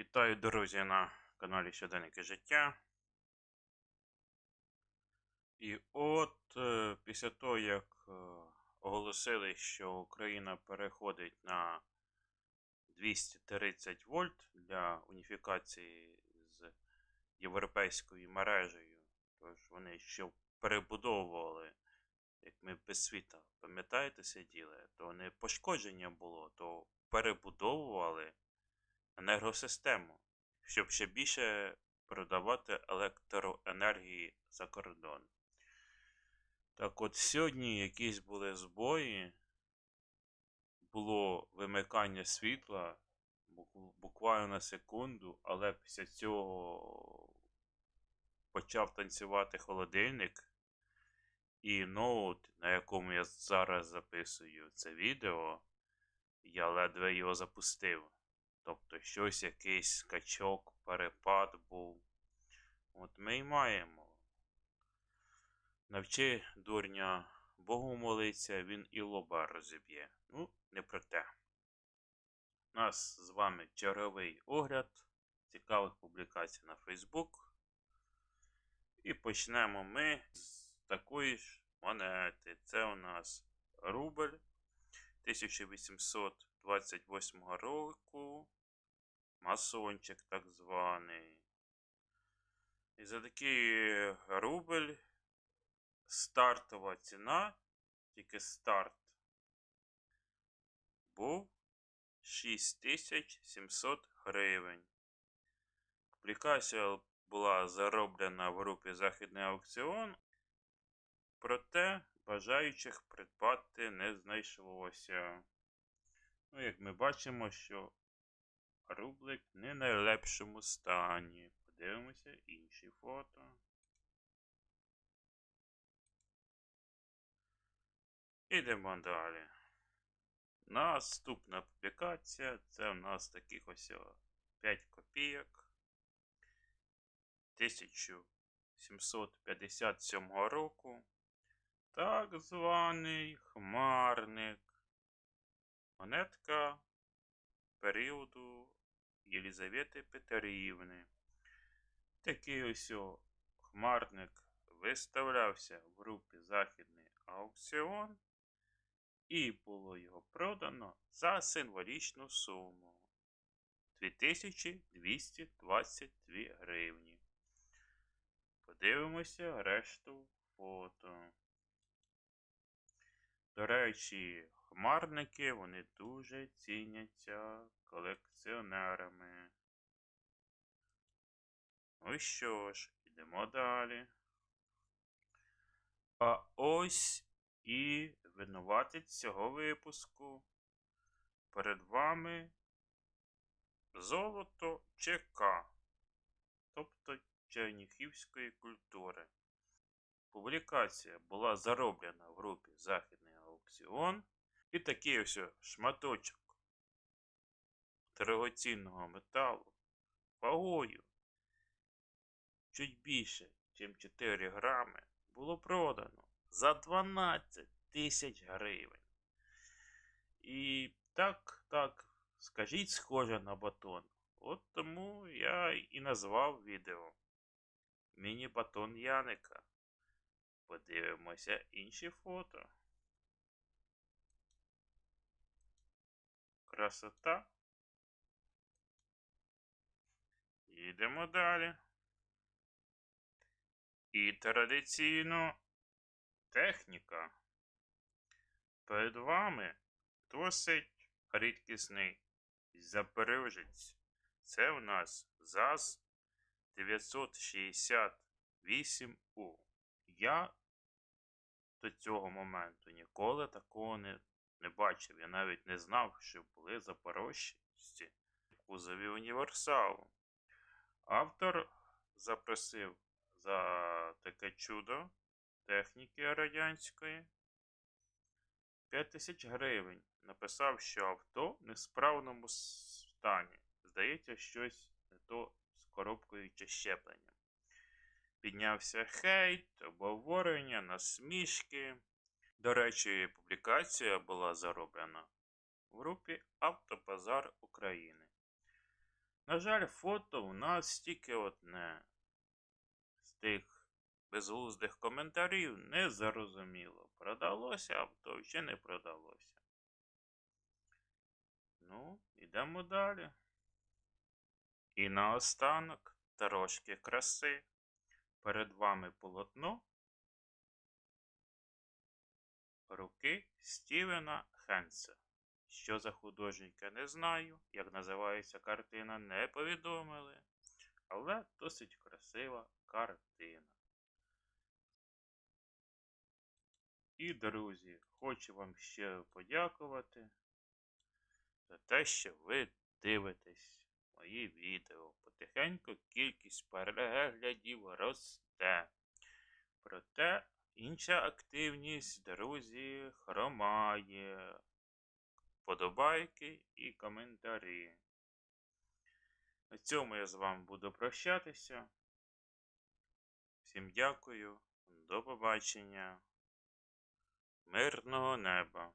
Вітаю, друзі, на каналі Щоденники життя. І от е, після того, як е, оголосили, що Україна переходить на 230 вольт для уніфікації з європейською мережею, тож вони ще перебудовували, як ми без світа, пам'ятаєте, сиділи, то не пошкодження було, то перебудовували енергосистему, щоб ще більше продавати електроенергії за кордон. Так от сьогодні якісь були збої, було вимикання світла буквально на секунду, але після цього почав танцювати холодильник. І ноут, на якому я зараз записую це відео, я ледве його запустив. Тобто щось, якийсь скачок, перепад був. От ми й маємо. Навчи дурня Богу молиться, він і лоба розіб'є. Ну, не про те. У нас з вами черговий огляд цікавих публікацій на Facebook. І почнемо ми з такої ж монети. Це у нас рубль 1828 року. Масончик так званий. І за такий рубль стартова ціна, тільки старт, був 6700 гривень. Публікація була зароблена в групі Західний аукціон, проте бажаючих придбати не знайшлося. Ну, як ми бачимо, що рублик не в найлепшому стані. Подивимося інші фото. Ідемо далі. Наступна публікація це у нас таких ось 5 копійок 1757 року. Так званий хмарник. Монетка періоду Єлізавети Петрівни. Такий ось хмарник виставлявся в групі Західний аукціон, і було його продано за символічну суму 2222 гривні. Подивимося решту фото. До речі, хмарники вони дуже ціняться колекціонерами. Ну що ж, йдемо далі. А ось і винуватець цього випуску. Перед вами золото ЧК, тобто черніхівської культури. Публікація була зароблена в групі Західний аукціон. І такий ось шматочок дорогоцінного металу вагою чуть більше, ніж 4 грами, було продано за 12 тисяч гривень. І так, так, скажіть, схоже на батон. От тому я і назвав відео Міні-батон Яника. Подивимося інші фото. Красота. Їдемо далі. І традиційно техніка. Перед вами досить рідкісний запорожець. Це у нас ЗАЗ 968У. Я до цього моменту ніколи такого не, не бачив. Я навіть не знав, що були запорожці в кузові універсалу. Автор запросив за таке чудо техніки радянської 5 тисяч гривень. Написав, що авто в несправному стані. Здається, щось не то з коробкою чи щепленням. Піднявся хейт, обговорення, насмішки. До речі, публікація була зароблена в групі Автобазар України. На жаль, фото у нас тільки одне. З тих безглуздих коментарів не зрозуміло, продалося авто чи не продалося. Ну, йдемо далі. І наостанок трошки краси. Перед вами полотно руки Стівена Хенса. Що за художника не знаю, як називається картина, не повідомили, але досить красива картина. І, друзі, хочу вам ще подякувати за те, що ви дивитесь мої відео. Потихеньку кількість переглядів росте. Проте інша активність, друзі, хромає. Подобайки і коментарі. На цьому я з вами буду прощатися. Всім дякую, до побачення. Мирного неба!